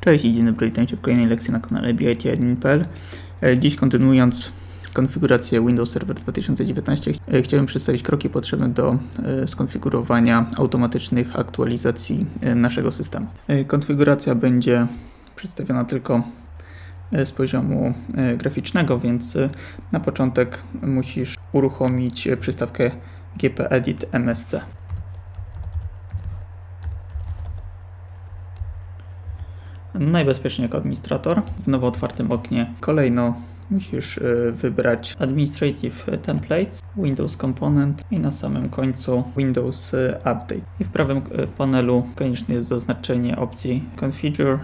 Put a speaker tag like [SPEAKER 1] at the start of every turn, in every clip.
[SPEAKER 1] Cześć i dzień dobry, witam Cię w kolejnej lekcji na kanale BIT.admin.pl. E, Dziś kontynuując konfigurację Windows Server 2019 e, chciałem przedstawić kroki potrzebne do e, skonfigurowania automatycznych aktualizacji naszego systemu. Konfiguracja będzie przedstawiona tylko z poziomu graficznego, więc na początek musisz uruchomić przystawkę gpedit MSC. Najbezpieczniej jako administrator w nowo otwartym oknie. Kolejno musisz y, wybrać Administrative Templates, Windows Component i na samym końcu Windows y, Update. I w prawym y, panelu konieczne jest zaznaczenie opcji Configure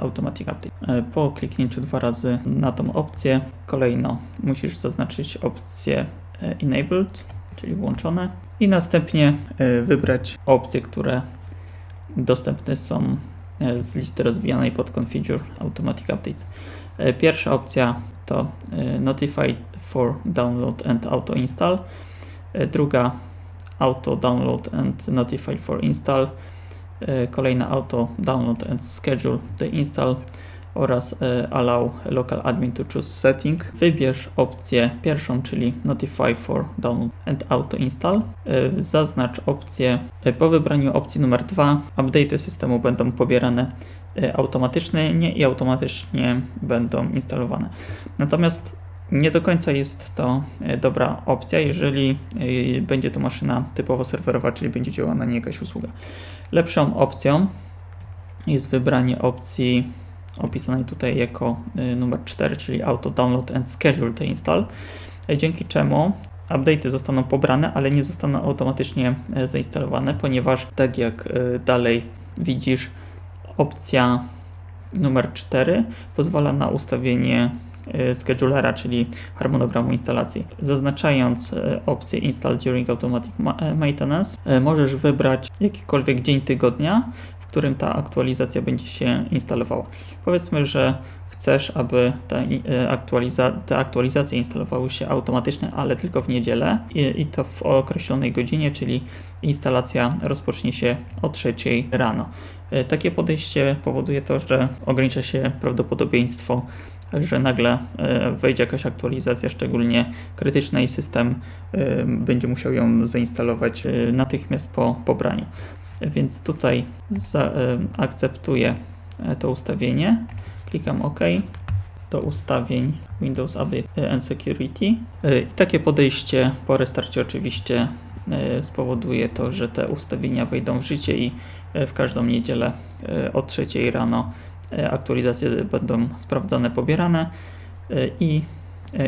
[SPEAKER 1] Automatic Update. Po kliknięciu dwa razy na tą opcję, kolejno musisz zaznaczyć opcję Enabled, czyli włączone i następnie wybrać opcje, które dostępne są z listy rozwijanej pod Configure Automatic Updates. E, Pierwsza opcja to e, Notify for Download and Auto Install. E, Druga Auto Download and Notify for Install. E, Kolejna Auto Download and Schedule the Install oraz e, Allow Local Admin to choose setting. Wybierz opcję pierwszą, czyli Notify for Download and Auto Install. E, Zaznacz opcję e, po wybraniu opcji numer 2. Update'y systemu będą pobierane automatycznie i automatycznie będą instalowane. Natomiast nie do końca jest to dobra opcja, jeżeli będzie to maszyna typowo serwerowa, czyli będzie działała na niej jakaś usługa. Lepszą opcją jest wybranie opcji opisanej tutaj jako e, numer 4, czyli Auto Download and Schedule the Install, e, dzięki czemu update'y zostaną pobrane, ale nie zostaną automatycznie e, zainstalowane, ponieważ tak jak e, dalej widzisz, opcja numer 4 pozwala na ustawienie schedulera, czyli harmonogramu instalacji. Zaznaczając opcję Install During Automatic Ma- Maintenance, możesz wybrać jakikolwiek dzień tygodnia, którym ta aktualizacja będzie się instalowała. Powiedzmy, że chcesz, aby te, e, aktualiza- te aktualizacje instalowały się automatycznie, ale tylko w niedzielę i, i to w określonej godzinie, czyli instalacja rozpocznie się o 3 rano. E, Takie podejście powoduje to, że ogranicza się prawdopodobieństwo, że nagle e, wejdzie jakaś aktualizacja szczególnie krytyczna i system będzie musiał ją zainstalować natychmiast po pobraniu. Więc tutaj za, e, akceptuję e, to ustawienie, klikam OK do ustawień Windows Update and Security. E, I takie podejście po restarcie oczywiście spowoduje to, że te ustawienia wejdą w życie i w każdą niedzielę o 3 rano aktualizacje będą sprawdzane, pobierane i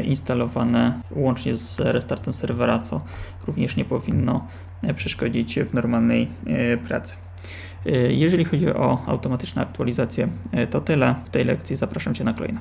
[SPEAKER 1] instalowane łącznie z restartem serwera, co również nie powinno e, przeszkodzić w normalnej e, pracy. E, Jeżeli chodzi o automatyczne aktualizacje, e, to tyle. W tej lekcji zapraszam Cię na kolejną.